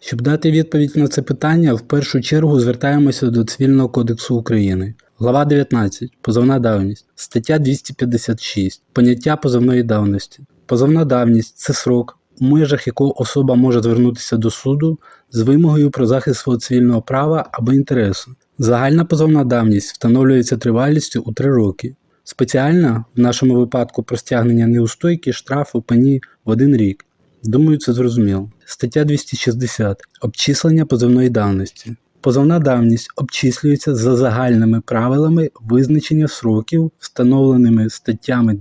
Щоб дати відповідь на це питання, в першу чергу звертаємося до Цивільного кодексу України. Глава 19. Позовна давність. Стаття 256. Поняття позовної давності. Позовна давність це срок, у межах якого особа може звернутися до суду з вимогою про захист свого цивільного права або інтересу. Загальна позовна давність встановлюється тривалістю у 3 роки. Спеціальна, в нашому випадку, про стягнення неустойки штрафу пені в один рік. Думаю, це зрозуміло. Стаття 260. Обчислення позовної давності. Позовна давність обчислюється за загальними правилами визначення сроків, встановленими статтями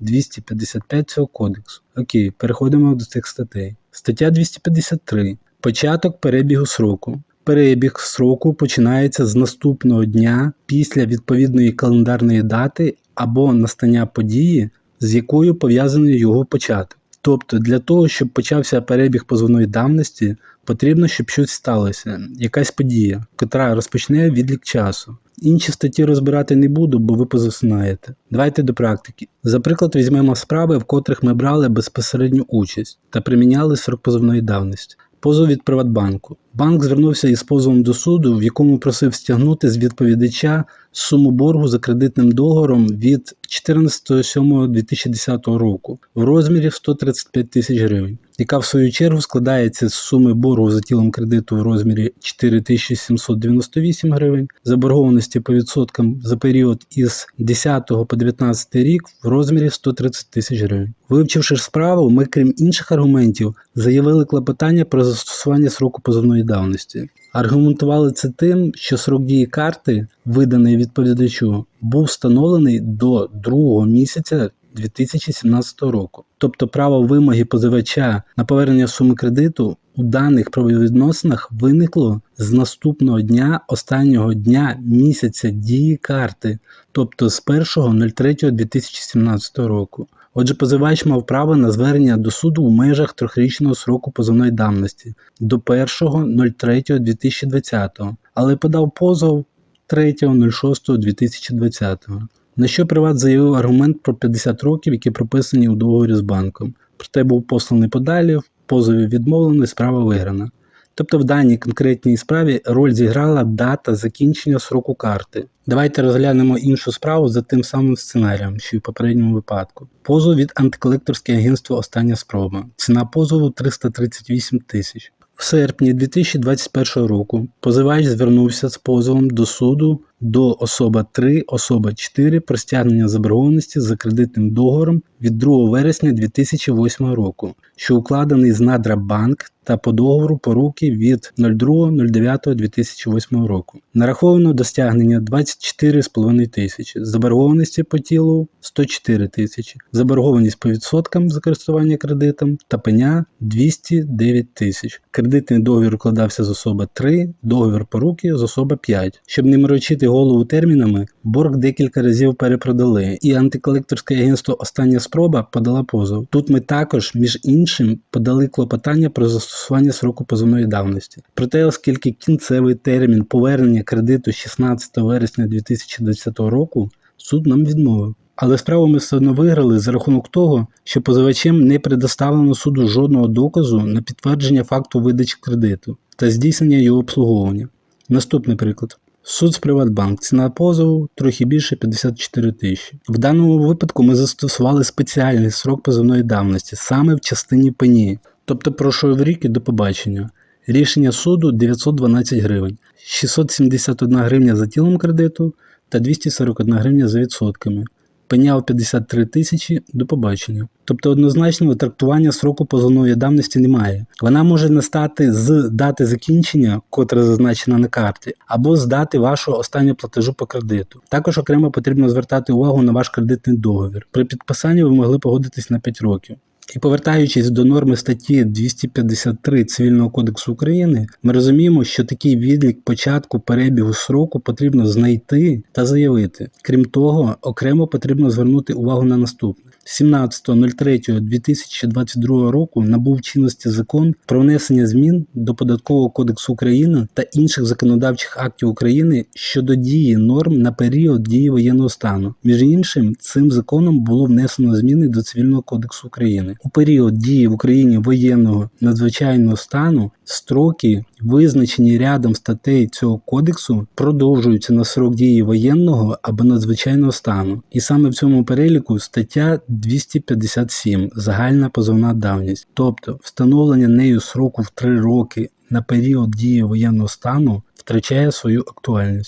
253-255 цього кодексу. Окей, переходимо до цих статей. Стаття 253. Початок перебігу сроку. Перебіг сроку починається з наступного дня після відповідної календарної дати або настання події, з якою пов'язаний його початок. Тобто для того, щоб почався перебіг позовної давності, потрібно, щоб щось сталося, якась подія, котра розпочне відлік часу. Інші статті розбирати не буду, бо ви позасинаєте. Давайте до практики. За приклад візьмемо справи, в котрих ми брали безпосередню участь та приміняли срок позовної давності. Позов від Приватбанку. Банк звернувся із позовом до суду, в якому просив стягнути з відповідача суму боргу за кредитним договором від 14.07.2010 року в розмірі 135 тисяч гривень, яка в свою чергу складається з суми боргу за тілом кредиту в розмірі 4798 гривень, заборгованості по відсоткам за період із 10 по 19 рік в розмірі 130 тисяч гривень. Вивчивши справу, ми, крім інших аргументів, заявили клопотання про застосування сроку позовної давності. Аргументували це тим, що срок дії карти, виданий відповідачу, був встановлений до другого місяця 2017 року. Тобто право вимоги позивача на повернення суми кредиту у даних правовідносинах виникло з наступного дня останнього дня місяця дії карти, тобто з 1.03.2017 року. Отже, позивач мав право на звернення до суду у межах трьохрічного сроку позовної давності до 1.03.2020, але подав позов 3.06.2020. На що Приват заявив аргумент про 50 років, які прописані у договорі з банком. Проте був посланий подалі, в позові відмовлено і справа виграна. Тобто в даній конкретній справі роль зіграла дата закінчення сроку карти. Давайте розглянемо іншу справу за тим самим сценарієм, що й в попередньому випадку. Позов від антиколекторського агентство Остання спроба. Ціна позову 338 тисяч. В серпні 2021 року позивач звернувся з позовом до суду до особа 3, особа 4 про стягнення заборгованості за кредитним договором від 2 вересня 2008 року, що укладений з Надра Банк та по договору поруки від 02.09.2008 року. Нараховано до стягнення 24,5 тисячі, заборгованості по тілу 104 тисячі, заборгованість по відсоткам за користування кредитом та пеня 209 тисяч. Кредитний договір укладався з особа 3, договір поруки з особа 5. Щоб не морочити голову термінами, борг декілька разів перепродали, і антиколекторське агентство Остання спроба подала позов. Тут ми також, між іншим, подали клопотання про застосування сроку позовної давності. Проте, оскільки кінцевий термін повернення кредиту 16 вересня 2020 року, суд нам відмовив. Але справу ми все одно виграли за рахунок того, що позивачем не предоставлено суду жодного доказу на підтвердження факту видачі кредиту та здійснення його обслуговування. Наступний приклад. Суд з Приватбанк. Ціна позову трохи більше 54 тисячі. В даному випадку ми застосували спеціальний срок позовної давності саме в частині пені, тобто пройшов рік і до побачення. Рішення суду 912 гривень, 671 гривня за тілом кредиту та 241 гривня за відсотками. Пеняв 53 тисячі до побачення. Тобто однозначного трактування сроку позовної давності немає. Вона може настати з дати закінчення, котра зазначена на карті, або з дати вашого останнього платежу по кредиту. Також окремо потрібно звертати увагу на ваш кредитний договір. При підписанні ви могли погодитись на 5 років. І повертаючись до норми статті 253 Цивільного кодексу України, ми розуміємо, що такий відлік початку перебігу сроку потрібно знайти та заявити. Крім того, окремо потрібно звернути увагу на наступне. 17.03.2022 року набув чинності закон про внесення змін до Податкового кодексу України та інших законодавчих актів України щодо дії норм на період дії воєнного стану. Між іншим, цим законом було внесено зміни до Цивільного кодексу України. У період дії в Україні воєнного надзвичайного стану строки, визначені рядом статей цього кодексу, продовжуються на срок дії воєнного або надзвичайного стану. І саме в цьому переліку стаття 257 загальна позовна давність, тобто встановлення нею сроку в 3 роки на період дії воєнного стану втрачає свою актуальність.